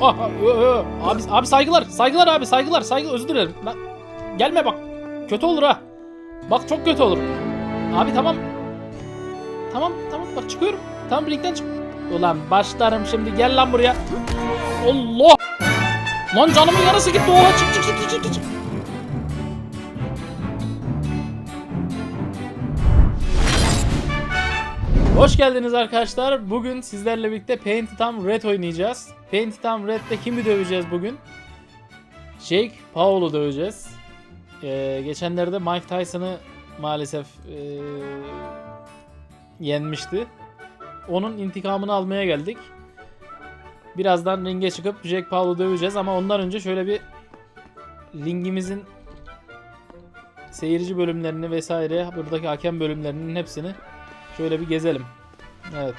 Ah, ah. Abi, abi saygılar. Saygılar abi saygılar. Saygı özür dilerim. Lan, gelme bak. Kötü olur ha. Bak çok kötü olur. Abi tamam. Tamam tamam bak çıkıyorum. Tamam ringden çık. Ulan başlarım şimdi gel lan buraya. Allah. Lan canımın yarısı gitti. Oha çık çık çık çık çık. Hoş geldiniz arkadaşlar. Bugün sizlerle birlikte Paint Time Red oynayacağız. Time Red'de kimi döveceğiz bugün? Jake Paul'u döveceğiz. Ee, geçenlerde Mike Tyson'ı maalesef ee, yenmişti. Onun intikamını almaya geldik. Birazdan ringe çıkıp Jake Paul'u döveceğiz ama ondan önce şöyle bir ringimizin seyirci bölümlerini vesaire buradaki hakem bölümlerinin hepsini şöyle bir gezelim. Evet.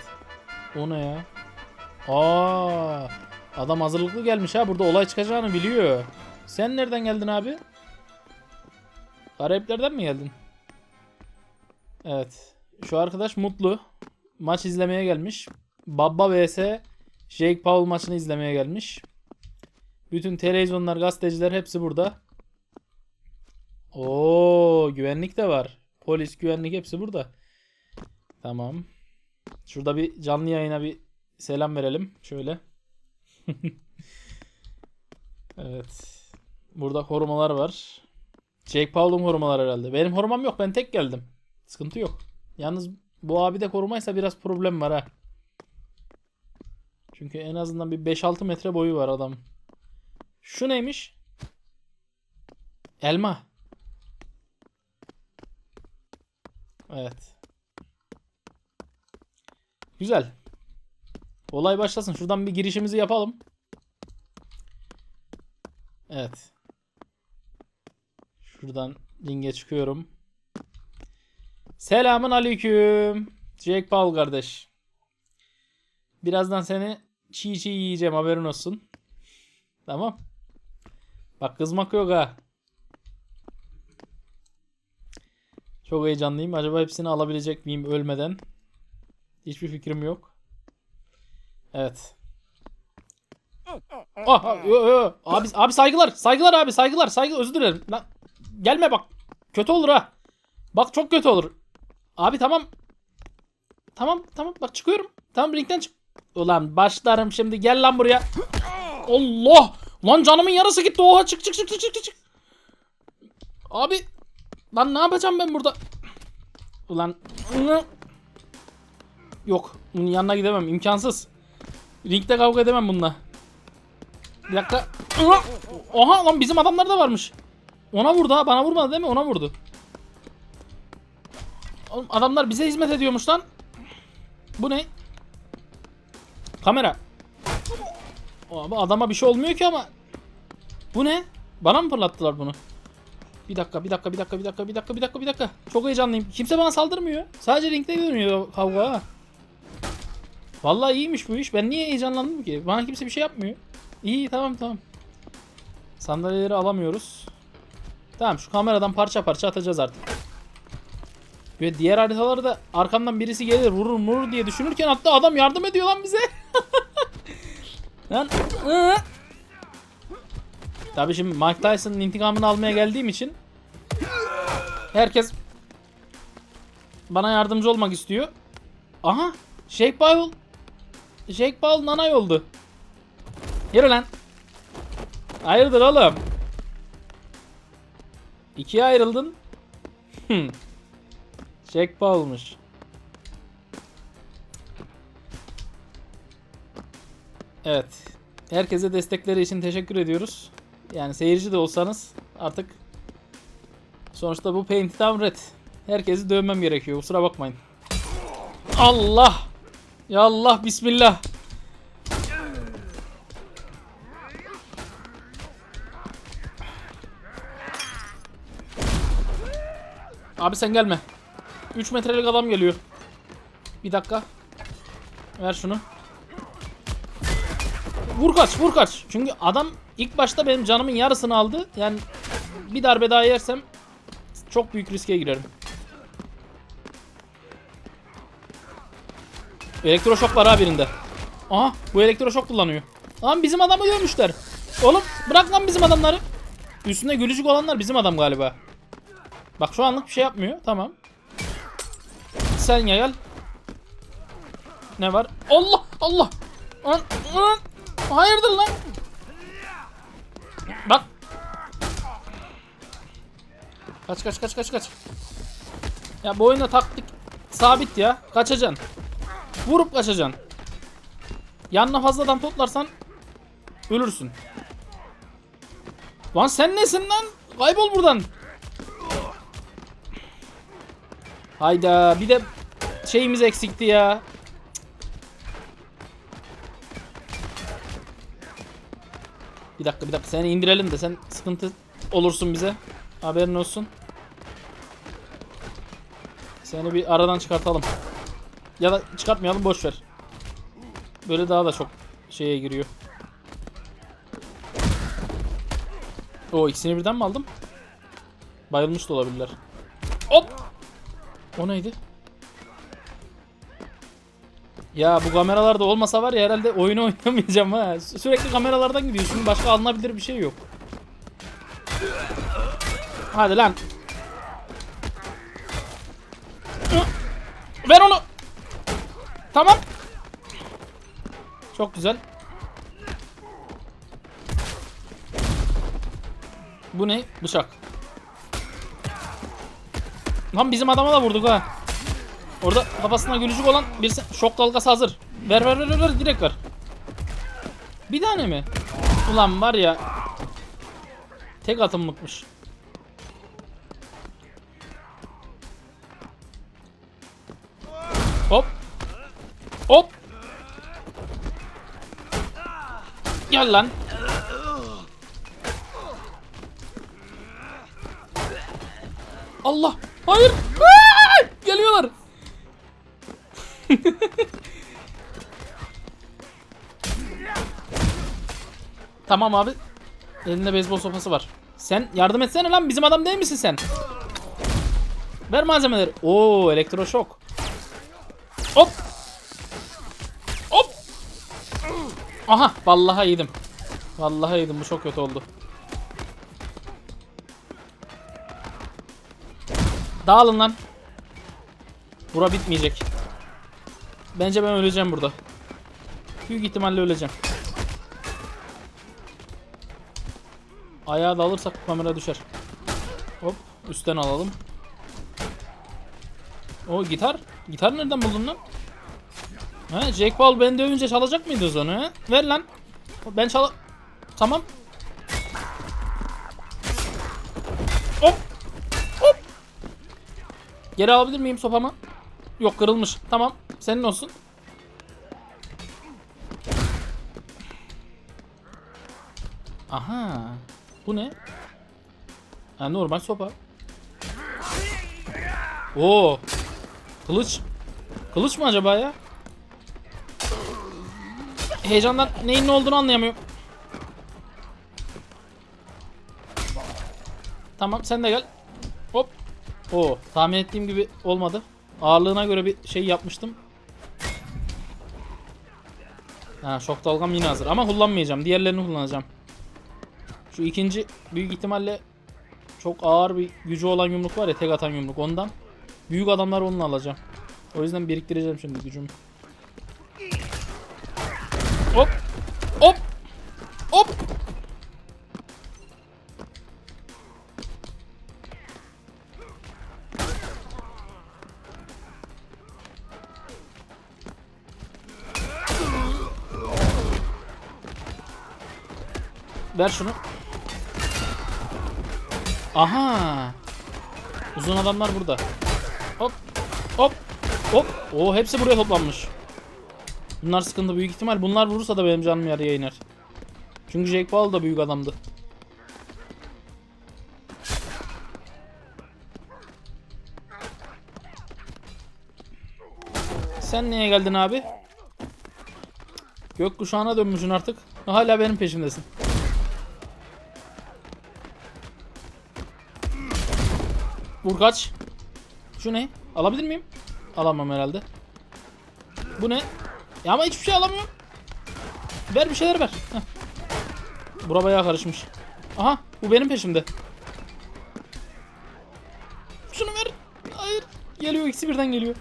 O ne ya? Aa, adam hazırlıklı gelmiş ha. Burada olay çıkacağını biliyor. Sen nereden geldin abi? Karayiplerden mi geldin? Evet. Şu arkadaş mutlu. Maç izlemeye gelmiş. Baba vs Jake Paul maçını izlemeye gelmiş. Bütün televizyonlar, gazeteciler hepsi burada. Oo, güvenlik de var. Polis, güvenlik hepsi burada. Tamam. Şurada bir canlı yayına bir selam verelim. Şöyle. evet. Burada korumalar var. Jake Paul'un korumalar herhalde. Benim korumam yok. Ben tek geldim. Sıkıntı yok. Yalnız bu abi de korumaysa biraz problem var ha. Çünkü en azından bir 5-6 metre boyu var adam. Şu neymiş? Elma. Evet. Güzel. Olay başlasın. Şuradan bir girişimizi yapalım. Evet. Şuradan ringe çıkıyorum. Selamun aleyküm. Jake Paul kardeş. Birazdan seni çiğ çiğ yiyeceğim haberin olsun. Tamam. Bak kızmak yok ha. Çok heyecanlıyım. Acaba hepsini alabilecek miyim ölmeden? Hiçbir fikrim yok. Evet. Aha, yo, yo. Abi, abi saygılar. Saygılar abi saygılar. Saygı özür dilerim. Lan, gelme bak. Kötü olur ha. Bak çok kötü olur. Abi tamam. Tamam tamam bak çıkıyorum. Tamam ringden çık. Ulan başlarım şimdi gel lan buraya. Allah. Lan canımın yarısı gitti. Oha çık çık çık çık çık çık. Abi. Lan ne yapacağım ben burada? Ulan. Yok. Bunun yanına gidemem. imkansız. Ringde kavga edemem bununla. Bir dakika. Oha lan bizim adamlar da varmış. Ona vurdu ha. Bana vurmadı değil mi? Ona vurdu. Oğlum adamlar bize hizmet ediyormuş lan. Bu ne? Kamera. Abi adama bir şey olmuyor ki ama. Bu ne? Bana mı fırlattılar bunu? Bir dakika, bir dakika, bir dakika, bir dakika, bir dakika, bir dakika, bir dakika. Çok heyecanlıyım. Kimse bana saldırmıyor. Sadece ringde görünüyor kavga ha. Vallahi iyiymiş bu iş. Ben niye heyecanlandım ki? Bana kimse bir şey yapmıyor. İyi tamam tamam. Sandalyeleri alamıyoruz. Tamam şu kameradan parça parça atacağız artık. Ve diğer haritalarda arkamdan birisi gelir vurur vurur diye düşünürken hatta adam yardım ediyor lan bize. lan. Tabii şimdi Mike Tyson'ın intikamını almaya geldiğim için herkes bana yardımcı olmak istiyor. Aha Jake Paul Jake Paul nanay oldu. Yürü lan. Hayırdır oğlum? İkiye ayrıldın. Hmm. Jake Paul'muş. Evet. Herkese destekleri için teşekkür ediyoruz. Yani seyirci de olsanız artık sonuçta bu Paint Down Red. Herkesi dövmem gerekiyor. Kusura bakmayın. Allah! Ya Allah bismillah. Abi sen gelme. 3 metrelik adam geliyor. Bir dakika. Ver şunu. Vur kaç, vur kaç. Çünkü adam ilk başta benim canımın yarısını aldı. Yani bir darbe daha yersem çok büyük riske girerim. Elektroşok var ha birinde. Aha bu elektroşok kullanıyor. Lan bizim adamı görmüşler. Oğlum bırak lan bizim adamları. Üstünde gülücük olanlar bizim adam galiba. Bak şu anlık bir şey yapmıyor. Tamam. Sen gel. Ne var? Allah Allah. Lan, lan. Hayırdır lan? Bak. Kaç kaç kaç kaç kaç. Ya bu oyunda taktik sabit ya. Kaçacaksın. Vurup kaçacaksın. Yanına fazla adam toplarsan ölürsün. Lan sen nesin lan? Kaybol buradan. Hayda bir de şeyimiz eksikti ya. Bir dakika bir dakika seni indirelim de sen sıkıntı olursun bize. Haberin olsun. Seni bir aradan çıkartalım. Ya da çıkartmayalım boş ver. Böyle daha da çok şeye giriyor. O ikisini birden mi aldım? Bayılmış da olabilirler. Hop! O neydi? Ya bu kameralarda olmasa var ya herhalde oyunu oynamayacağım ha. Sü- Sürekli kameralardan gidiyor. Şimdi başka alınabilir bir şey yok. Hadi lan. Ver onu. Tamam. Çok güzel. Bu ne? Bıçak. Lan bizim adama da vurduk ha. Orada kafasına gülücük olan bir şok dalgası hazır. Ver ver ver ver, direkt ver. Bir tane mi? Ulan var ya. Tek atımlıkmış. Hop. Gel lan. Allah. Hayır. Aa! Geliyorlar. tamam abi. Elinde beyzbol sopası var. Sen yardım etsene lan bizim adam değil misin sen? Ver malzemeleri. Oo elektroşok. Hop. Aha vallahi yedim. Vallahi yedim bu çok kötü oldu. Dağılın lan. Bura bitmeyecek. Bence ben öleceğim burada. Büyük ihtimalle öleceğim. Ayağa da alırsak kamera düşer. Hop üstten alalım. O gitar. Gitar nereden buldun lan? Ha, Jake Paul beni dövünce çalacak mıydınız onu ha? Ver lan. Ben çal... Tamam. Hop. Hop. Geri alabilir miyim sopamı? Yok kırılmış. Tamam. Senin olsun. Aha. Bu ne? Ha, normal sopa. Oo. Kılıç. Kılıç mı acaba ya? Heyecandan neyin ne olduğunu anlayamıyorum. Tamam sen de gel. Hop. Oo tahmin ettiğim gibi olmadı. Ağırlığına göre bir şey yapmıştım. Ha şok dalgam yine hazır ama kullanmayacağım. Diğerlerini kullanacağım. Şu ikinci büyük ihtimalle çok ağır bir gücü olan yumruk var ya tek atan yumruk ondan. Büyük adamlar onunla alacağım. O yüzden biriktireceğim şimdi gücümü. Hop. Hop. Hop. Ver şunu. Aha. Uzun adamlar burada. Hop. Hop. Hop. Oo hepsi buraya toplanmış. Bunlar sıkıntı büyük ihtimal. Bunlar vurursa da benim canım yarıya iner. Çünkü Jake Paul da büyük adamdı. Sen niye geldin abi? Gökkuşağına dönmüşsün artık. Hala benim peşimdesin. Vur kaç. Şu ne? Alabilir miyim? Alamam herhalde. Bu ne? Ya ama hiçbir şey alamıyorum. Ver bir şeyler ver. Heh. Bura bayağı karışmış. Aha bu benim peşimde. Şunu ver. Hayır. Geliyor ikisi birden geliyor.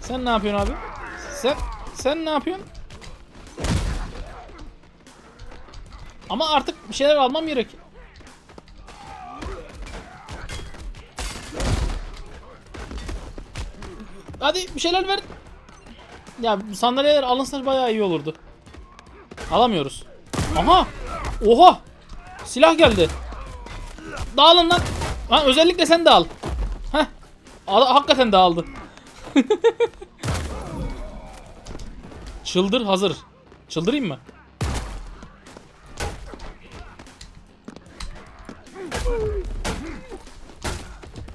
Sen ne yapıyorsun abi? Sen sen ne yapıyorsun? Ama artık bir şeyler almam gerek. Hadi bir şeyler ver. Ya sandalyeler alınsa bayağı iyi olurdu. Alamıyoruz. Aha! Oha! Silah geldi. Dağılın lan. Ha, özellikle sen de al. Heh. Al, hakikaten dağıldı. Çıldır hazır. Çıldırayım mı?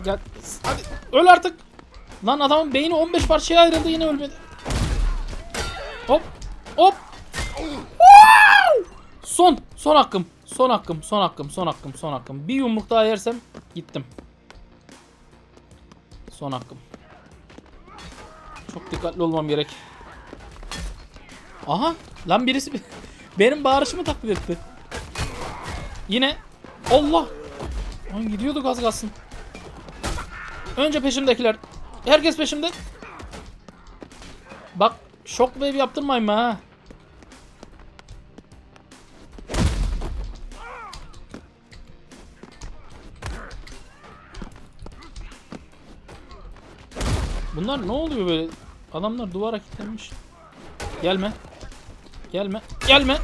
Gel. Hadi öl artık. Lan adamın beyni 15 parçaya ayrıldı yine ölmedi. Hop. Hop. Son. Son hakkım. Son hakkım. Son hakkım. Son hakkım. Son hakkım. Bir yumruk daha yersem gittim. Son hakkım. Çok dikkatli olmam gerek. Aha. Lan birisi benim bağırışımı taklit etti. Yine. Allah. Lan gidiyorduk az kalsın. Önce peşimdekiler. Herkes peşimde. Bak shockwave yaptırmayın mı ha. Bunlar ne oluyor böyle? Adamlar duvara kilitlenmiş. Gelme. Gelme. Gelme.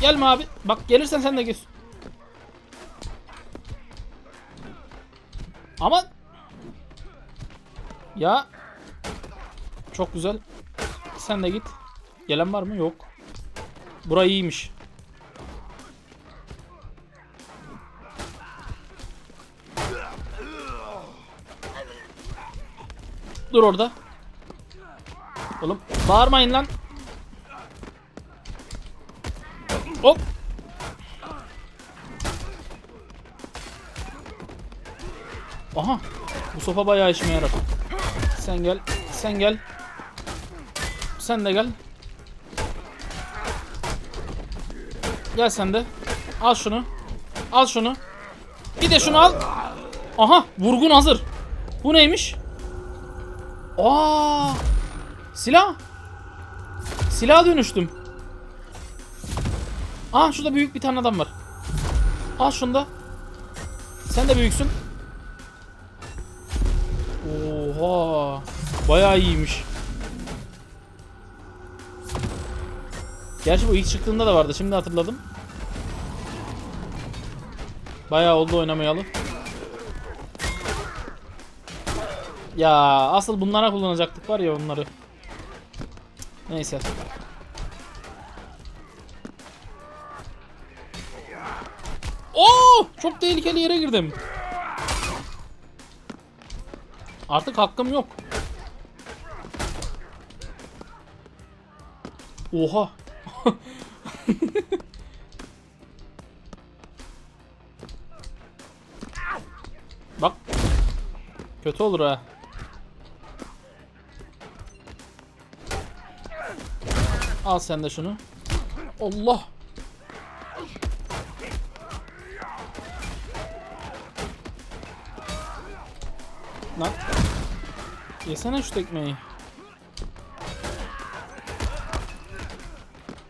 Gelme abi. Bak gelirsen sen de gir. Ama ya çok güzel. Sen de git. Gelen var mı? Yok. Burayı iyiymiş. Dur orada. Oğlum bağırmayın lan. Hop. Aha. Bu sopa bayağı işime yarar. Sen gel. Sen gel. Sen de gel. Gel sen de. Al şunu. Al şunu. Bir de şunu al. Aha. Vurgun hazır. Bu neymiş? Aa! Silah. Silaha dönüştüm. Aa şurada büyük bir tane adam var. Al şunu da. Sen de büyüksün. Oha. Bayağı iyiymiş. Gerçi bu ilk çıktığında da vardı. Şimdi hatırladım. Bayağı oldu oynamayalı. Ya asıl bunlara kullanacaktık var ya onları. Neyse. Oo! Çok tehlikeli yere girdim. Artık hakkım yok. Oha. Bak. Kötü olur ha. Al sen de şunu. Allah. Lan. Yesene şu tekmeyi.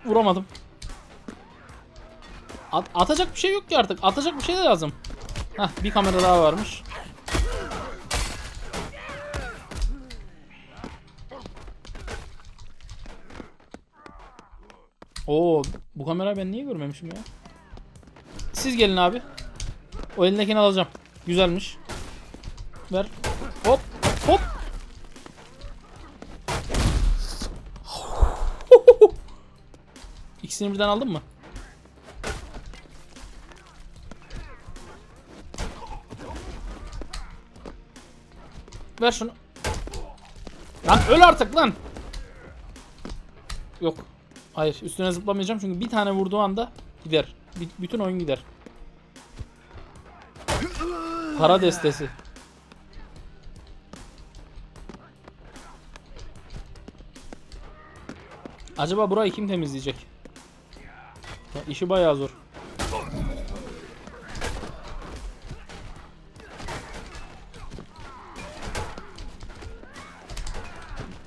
Vuramadım. At- atacak bir şey yok ki artık. Atacak bir şey de lazım. Heh bir kamera daha varmış. Oo bu kamera ben niye görmemişim ya? Siz gelin abi. O elindekini alacağım. Güzelmiş. Ver. İkisini birden aldın mı? Ver şunu. Lan öl artık lan. Yok. Hayır üstüne zıplamayacağım çünkü bir tane vurduğu anda gider. B- bütün oyun gider. Para destesi. Acaba burayı kim temizleyecek? Ya, işi bayağı zor.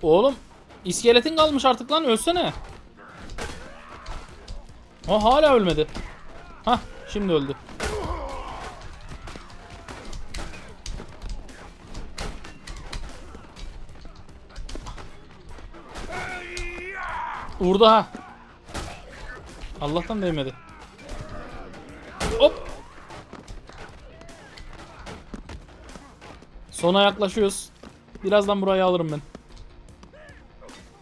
Oğlum iskeletin kalmış artık lan ölsene. O hala ölmedi. Hah şimdi öldü. Vurdu ha. Allah'tan değmedi. Hop. Sona yaklaşıyoruz. Birazdan burayı alırım ben.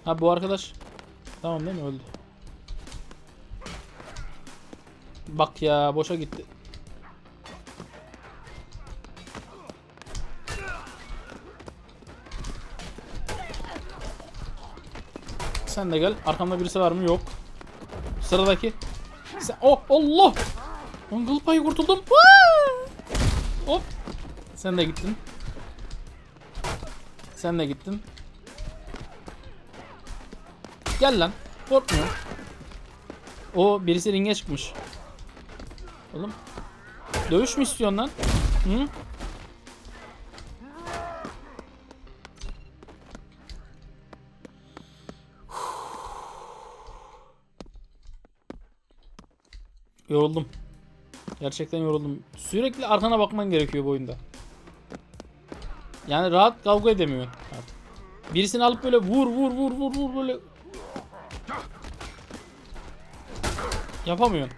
Ha bu arkadaş. Tamam değil mi öldü. Bak ya boşa gitti. Sen de gel. Arkamda birisi var mı? Yok. Sıradaki. Sen... Oh Allah! Kıl payı kurtuldum. Vaa! Hop. Sen de gittin. Sen de gittin. Gel lan. Korkmuyor. O birisi ringe çıkmış. Oğlum. Dövüş mü istiyorsun lan? Hı? Yoruldum. Gerçekten yoruldum. Sürekli arkana bakman gerekiyor bu oyunda. Yani rahat kavga edemiyor. artık. Birisini alıp böyle vur vur vur vur vur böyle yapamıyorsun.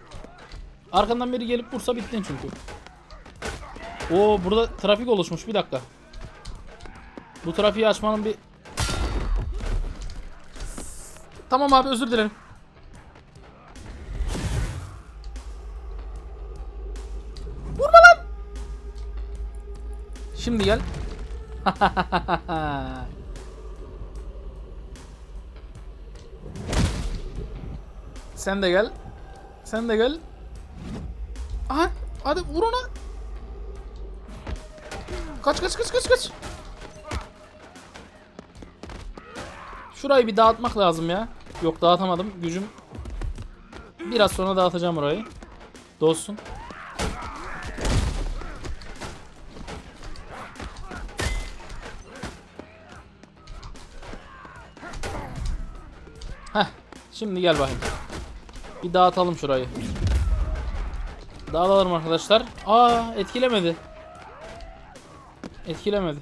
Arkandan biri gelip vursa bittin çünkü. Oo burada trafik oluşmuş bir dakika. Bu trafiği açmanın bir Tamam abi özür dilerim. Şimdi gel. Sen de gel. Sen de gel. Aha, hadi vur ona. Kaç kaç kaç kaç kaç. Şurayı bir dağıtmak lazım ya. Yok dağıtamadım. Gücüm biraz sonra dağıtacağım orayı. Dolsun. Şimdi gel bakayım. Bir dağıtalım şurayı. Dağılalım arkadaşlar. Aa etkilemedi. Etkilemedi.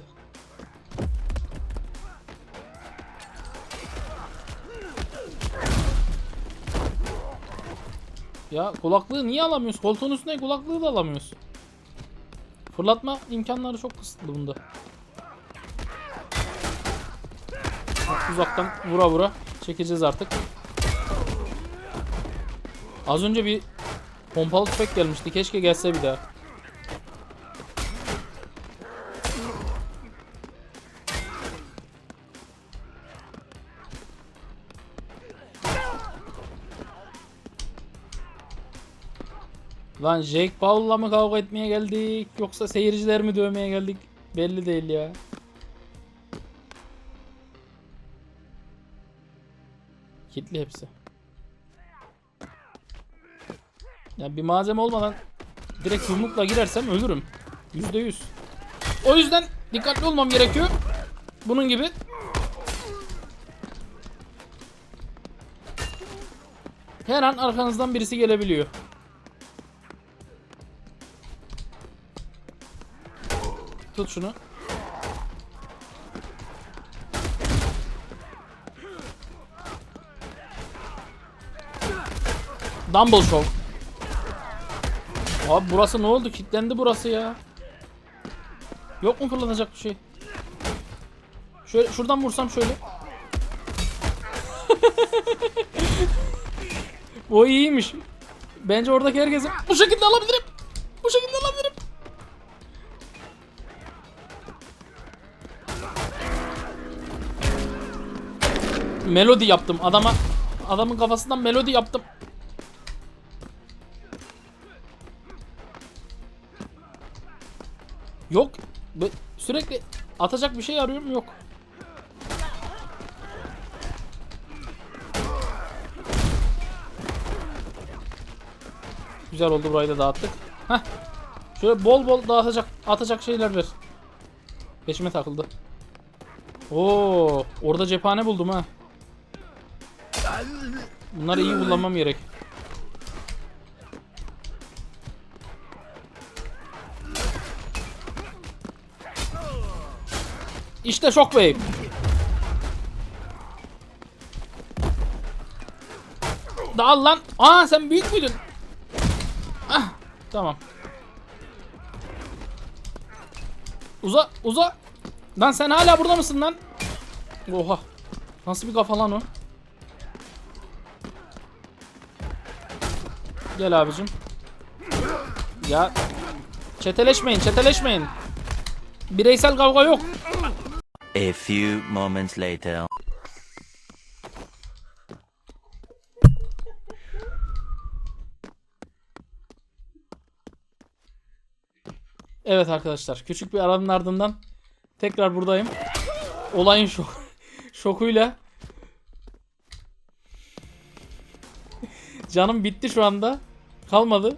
Ya kulaklığı niye alamıyoruz? Koltuğun üstüne kulaklığı da alamıyoruz. Fırlatma imkanları çok kısıtlı bunda. Uzaktan vura vura çekeceğiz artık. Az önce bir pompalı tüfek gelmişti. Keşke gelse bir daha. Lan Jake Paul'la mı kavga etmeye geldik yoksa seyirciler mi dövmeye geldik belli değil ya. Kitli hepsi. Ya bir malzeme olmadan direkt yumrukla girersem ölürüm. Yüzde yüz. O yüzden dikkatli olmam gerekiyor. Bunun gibi. Her an arkanızdan birisi gelebiliyor. Tut şunu. Dumble Show. Abi burası ne oldu? Kilitlendi burası ya. Yok mu fırlanacak bir şey? Şöyle şuradan vursam şöyle. o iyiymiş. Bence oradaki herkesi bu şekilde alabilirim. Bu şekilde alabilirim. Melodi yaptım adama. Adamın kafasından melodi yaptım. Yok. Sürekli atacak bir şey arıyorum yok. Güzel oldu burayı da dağıttık. Heh. Şöyle bol bol dağıtacak atacak şeyler ver. Peşime takıldı. Oo, orada cephane buldum ha. Bunları iyi kullanmam gerek. İşte Shockwave. Dağıl lan. Aa sen büyük müydün? Ah, tamam. Uza, uza. Lan sen hala burada mısın lan? Oha. Nasıl bir kafa lan o? Gel abicim. Ya çeteleşmeyin, çeteleşmeyin. Bireysel kavga yok. A few moments later. Evet arkadaşlar, küçük bir aranın ardından tekrar buradayım. Olayın şok şokuyla Canım bitti şu anda. Kalmadı.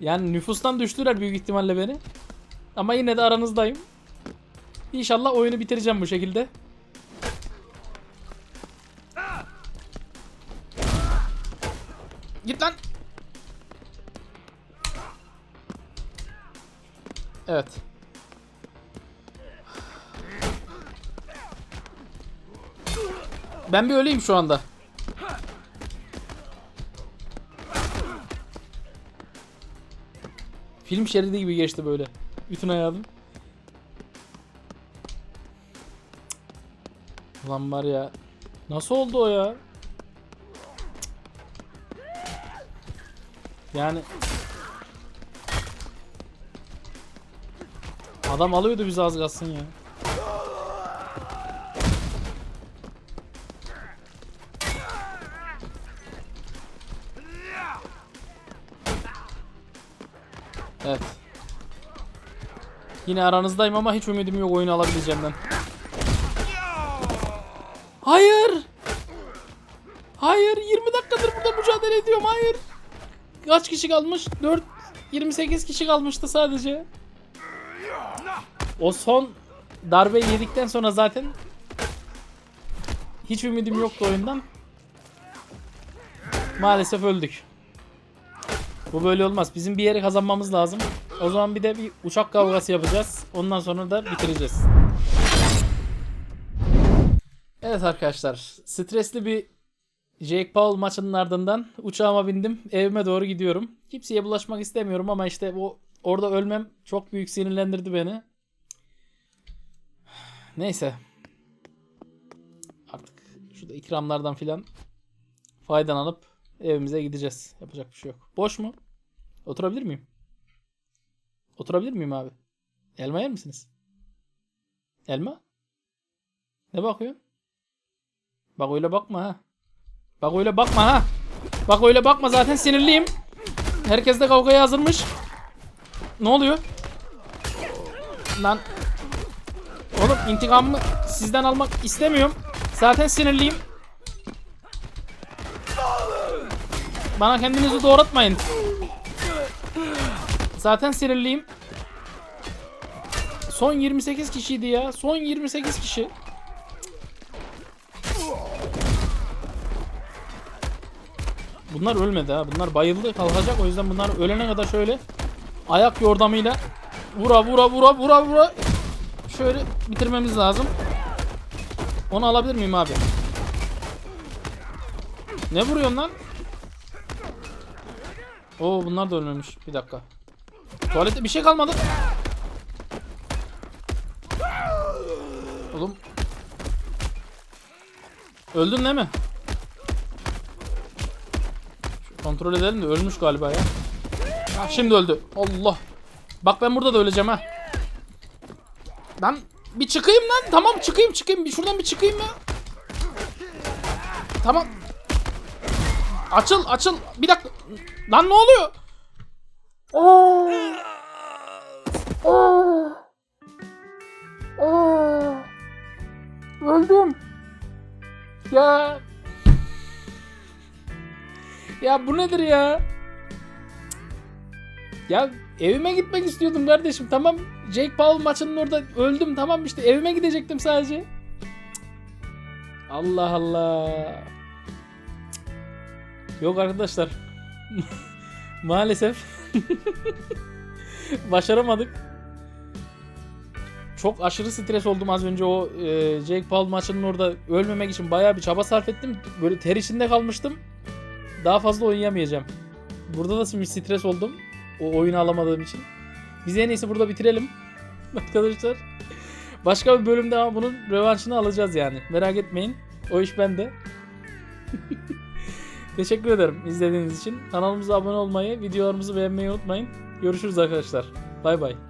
Yani nüfustan düştüler büyük ihtimalle beni. Ama yine de aranızdayım. İnşallah oyunu bitireceğim bu şekilde. Git lan. Evet. Ben bir öleyim şu anda. Film şeridi gibi geçti böyle. Bütün hayatım. Ulan var ya. Nasıl oldu o ya? Yani Adam alıyordu bizi az kalsın ya. Yine aranızdayım ama hiç ümidim yok oyunu alabileceğimden. Hayır. Hayır 20 dakikadır burada mücadele ediyorum hayır. Kaç kişi kalmış? 4 28 kişi kalmıştı sadece. O son darbe yedikten sonra zaten hiç ümidim yoktu oyundan. Maalesef öldük. Bu böyle olmaz. Bizim bir yeri kazanmamız lazım. O zaman bir de bir uçak kavgası yapacağız. Ondan sonra da bitireceğiz. Evet arkadaşlar. Stresli bir Jake Paul maçının ardından uçağıma bindim. Evime doğru gidiyorum. Kimseye bulaşmak istemiyorum ama işte o orada ölmem çok büyük sinirlendirdi beni. Neyse. Artık şurada ikramlardan filan faydalanıp evimize gideceğiz. Yapacak bir şey yok. Boş mu? Oturabilir miyim? Oturabilir miyim abi? Elma yer misiniz? Elma? Ne bakıyorsun? Bak öyle bakma ha. Bak öyle bakma ha. Bak öyle bakma zaten sinirliyim. Herkes de kavgaya hazırmış. Ne oluyor? Lan. Oğlum intikamımı sizden almak istemiyorum. Zaten sinirliyim. Bana kendinizi doğratmayın. Zaten sinirliyim. Son 28 kişiydi ya. Son 28 kişi. Bunlar ölmedi ha. Bunlar bayıldı kalkacak. O yüzden bunlar ölene kadar şöyle ayak yordamıyla vura vura vura vura vura şöyle bitirmemiz lazım. Onu alabilir miyim abi? Ne vuruyorsun lan? Oo bunlar da ölmemiş. Bir dakika. Tuvalette bir şey kalmadı. Oğlum. Öldün değil mi? Şu kontrol edelim de ölmüş galiba ya. Ha, şimdi öldü. Allah. Bak ben burada da öleceğim ha. Ben bir çıkayım lan. Tamam çıkayım çıkayım. Bir şuradan bir çıkayım ya. Tamam. Açıl açıl. Bir dakika. Lan ne oluyor? Oo. Oo. Oo. Öldüm. Ya. Ya bu nedir ya? Ya evime gitmek istiyordum kardeşim. Tamam Jake Paul maçının orada öldüm. Tamam işte evime gidecektim sadece. Allah Allah. Yok arkadaşlar. Maalesef başaramadık. Çok aşırı stres oldum az önce o e, Jake Paul maçının orada ölmemek için bayağı bir çaba sarf ettim. Böyle ter içinde kalmıştım. Daha fazla oynayamayacağım. Burada da bir stres oldum. O oyunu alamadığım için. Biz en iyisi burada bitirelim. Arkadaşlar. Başka bir bölümde ama bunun rövanşını alacağız yani. Merak etmeyin. O iş bende. Teşekkür ederim izlediğiniz için. Kanalımıza abone olmayı, videolarımızı beğenmeyi unutmayın. Görüşürüz arkadaşlar. Bay bay.